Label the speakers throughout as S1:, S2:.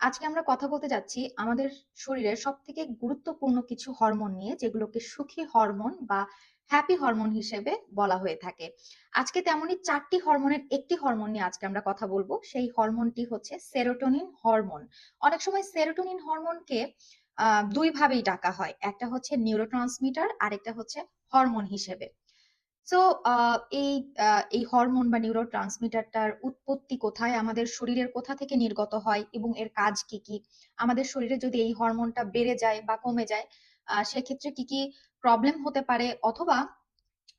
S1: আজকে আমরা কথা বলতে যাচ্ছি আমাদের শরীরের সব থেকে গুরুত্বপূর্ণ কিছু হরমোন নিয়ে, যেগুলোকে সুখী হরমোন বা হ্যাপি হরমোন হিসেবে বলা হয়ে থাকে। আজকে তেমনই চারটি হরমোনের একটি হরমোন নিয়ে আজকে আমরা কথা বলব। সেই হরমোনটি হচ্ছে সেরোটোনিন হরমোন। অনেক সময় সেরোটোনিন হরমোনকে, আহ দুই ভাবেই ডাকা হয়। একটা হচ্ছে নিউরোট্রান্সমিটার, আরেকটা হচ্ছে হরমোন হিসেবে। সো এই এই হরমোন বা নিউরোট্রান্সমিটারটার উৎপত্তি কোথায়? আমাদের শরীরের কোথা থেকে নির্গত হয় এবং এর কাজ কি কি? আমাদের শরীরে যদি এই হরমোনটা বেড়ে যায় বা কমে যায় সেক্ষেত্রে কি কি প্রবলেম হতে পারে? অথবা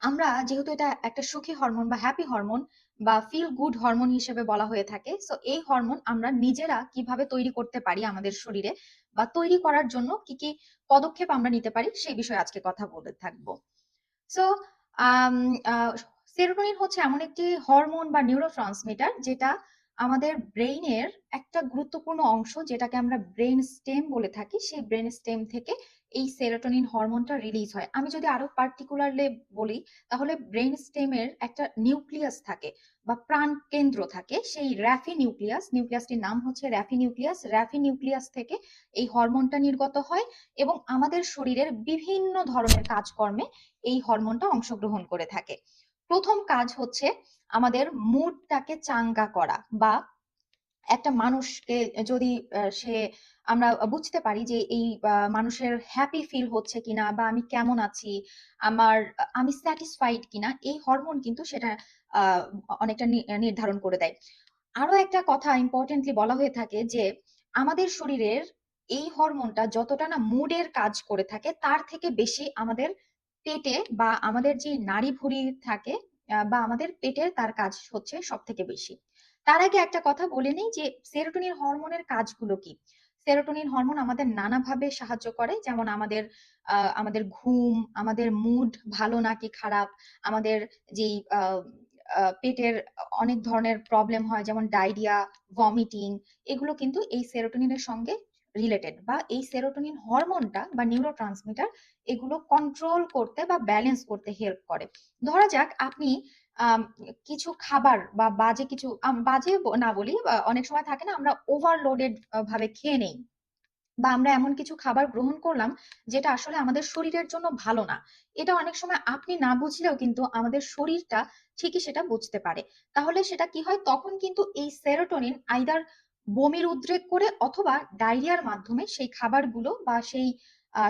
S1: আমরা যেহেতু এটা একটা সুখী হরমোন বা হ্যাপি হরমোন বা ফিল গুড হরমোন হিসেবে বলা হয়ে থাকে সো এই হরমোন আমরা নিজেরা কীভাবে তৈরি করতে পারি আমাদের শরীরে বা তৈরি করার জন্য কি কি পদক্ষেপ আমরা নিতে পারি, সেই বিষয়ে আজকে কথা বলে থাকব। সো সেরোটোনিন হচ্ছে এমন একটি হরমোন বা নিউরোট্রান্সমিটার যেটা আমাদের ব্রেইনের একটা গুরুত্বপূর্ণ অংশ যেটাকে আমরা ব্রেন স্টেম বলে থাকি। সেই ব্রেন স্টেম থেকে এই সেরোটোনিন হরমোনটা রিলিজ হয়। আমি যদি আরও পার্টিকুলারলি বলি, তাহলে ব্রেন স্টেমের একটা নিউক্লিয়াস থাকে বা প্রাণ কেন্দ্র থাকে, সেই র্যাফি নিউক্লিয়াস নিউক্লিয়াসটির নাম হচ্ছে র্যাফি নিউক্লিয়াস র্যাফি নিউক্লিয়াস থেকে এই হরমোনটা নির্গত হয় এবং আমাদের শরীরের বিভিন্ন ধরনের কাজকর্মে এই হরমোনটা অংশগ্রহণ করে থাকে। প্রথম কাজ হচ্ছে আমাদের মুডটাকে চাঙ্গা করা বা একটা মানুষকে যদি সে আমরা বুঝতে পারি যে এই মানুষের হ্যাপি ফিল হচ্ছে কিনা বা আমি কেমন আছি আমার আমি স্যাটিসফাইড কিনা এই হরমোন কিন্তু সেটা আহ, অনেকটা নির্ধারণ করে দেয়। আরও একটা কথা ইম্পর্টেন্টলি বলা হয়ে থাকে যে আমাদের শরীরের এই হরমোনটা যতটা না মুডের কাজ করে থাকে তার থেকে বেশি আমাদের পেটে বা আমাদের যে নাড়ি ভুঁড়ি থাকে বা আমাদের পেটের তার কাজ হচ্ছে সব থেকে বেশি। তার আগে একটা কথা বলে নিই যে সেরোটোনিন হরমোনের কাজগুলো কি? সেরোটোনিন হরমোন আমাদের নানাভাবে সাহায্য করে, যেমন আমাদের আমাদের ঘুম, আমাদের মুড ভালো নাকি খারাপ, আমাদের যেই পেটের অনেক ধরনের প্রবলেম হয়, যেমন ডায়রিয়া ভমিটিং এগুলো কিন্তু এই সেরোটোনিনের সঙ্গে রিলেটেড বা এই সেরোটোনিন হরমোনটা বা নিউরো ট্রান্সমিটার এগুলো কন্ট্রোল করতে বা ব্যালেন্স করতে হেল্প করে। ধরা যাক আপনি কিছু খাবার বা বাজে কিছু বাজে না বলি অনেক সময় থাকে না আমরা ওভারলোডেড ভাবে খেয়ে নেই বা আমরা এমন কিছু খাবার গ্রহণ করলাম যেটা আসলে আমাদের শরীরের জন্য ভালো না। এটা অনেক সময় আপনি না বুঝলেও কিন্তু আমাদের শরীরটা ঠিকই সেটা বুঝতে পারে। তাহলে সেটা কি হয়? তখন কিন্তু এই সেরোটোনিন আইদার বমির উদ্রেক করে অথবা ডায়রিয়ার মাধ্যমে সেই খাবারগুলো বা সেই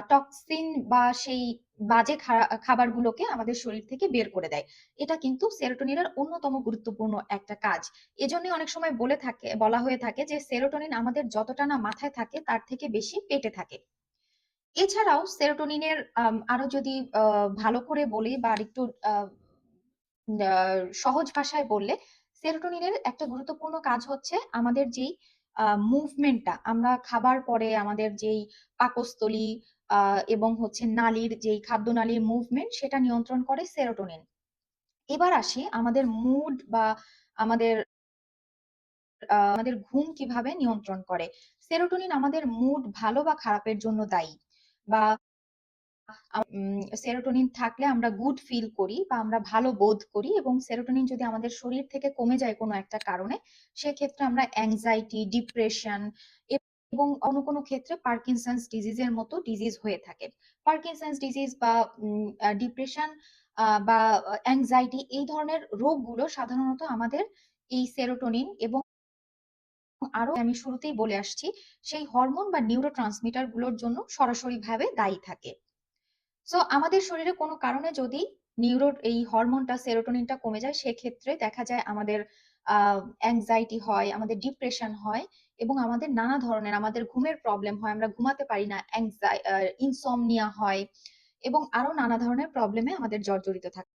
S1: টক্সিন বা সেই বাজে খাবারগুলোকে আমাদের শরীর থেকে বের করে দেয়। এটা কিন্তু সেরোটোনিনের অন্যতম গুরুত্বপূর্ণ একটা কাজ। এজন্যই অনেক সময় বলে থাকে বলা হয়ে থাকে যে সেরোটোনিন আমাদের যতটা না মাথায় থাকে তার থেকে বেশি পেটে থাকে। এছাড়াও সেরোটোনিনের আরও যদি ভালো করে বলি বা আহ, সহজ ভাষায় বললে সেরোটোনিনের একটা গুরুত্বপূর্ণ কাজ হচ্ছে আমাদের যেই মুভমেন্টটা আমরা খাবার পরে আমাদের যেই পাকস্থলী এবং হচ্ছে নালীর যেই খাদ্যনালীর মুভমেন্ট সেটা নিয়ন্ত্রণ করে সেরোটোনিন। এবার আসি আমাদের মুড বা আমাদের আমাদের ঘুম কীভাবে নিয়ন্ত্রণ করে। সেরোটোনিন আমাদের মুড ভালো বা খারাপের জন্য দায়ী। বা সেরোটোনিন থাকলে আমরা গুড ফিল করি বা আমরা ভালো বোধ করি এবং সেরোটোনিন যদি আমাদের শরীর থেকে কমে যায় কোনো একটা কারণে, সেক্ষেত্রে আমরা অ্যাংজাইটি ডিপ্রেশন এবং অন্য কোনো ক্ষেত্রে পার্কিনসন্স ডিজিজের মতো ডিজিজ হয়ে থাকে। পার্কিনসন্স ডিজিজ বা ডিপ্রেশন বা অ্যাংজাইটি এই ধরনের রোগগুলো সাধারণত আমাদের এই সেরোটোনিন এবং আরও আমি শুরুতেই বলে আসছি, সেই হরমোন বা নিউরো গুলোর জন্য সরাসরি ভাবে দায়ী থাকে। সো আমাদের শরীরে কোনো কারণে যদি নিউরো এই হরমোনটা সেরোটোনিনটা কমে যায়, সেক্ষেত্রে দেখা যায় আমাদের অ্যাংজাইটি হয়, আমাদের ডিপ্রেশন হয় এবং আমাদের নানা ধরনের, আমাদের ঘুমের প্রবলেম হয়, আমরা ঘুমাতে পারি না ইনসমনিয়া হয় এবং আরও নানা ধরনের প্রবলেমে আমাদের জর্জরিত থাকে।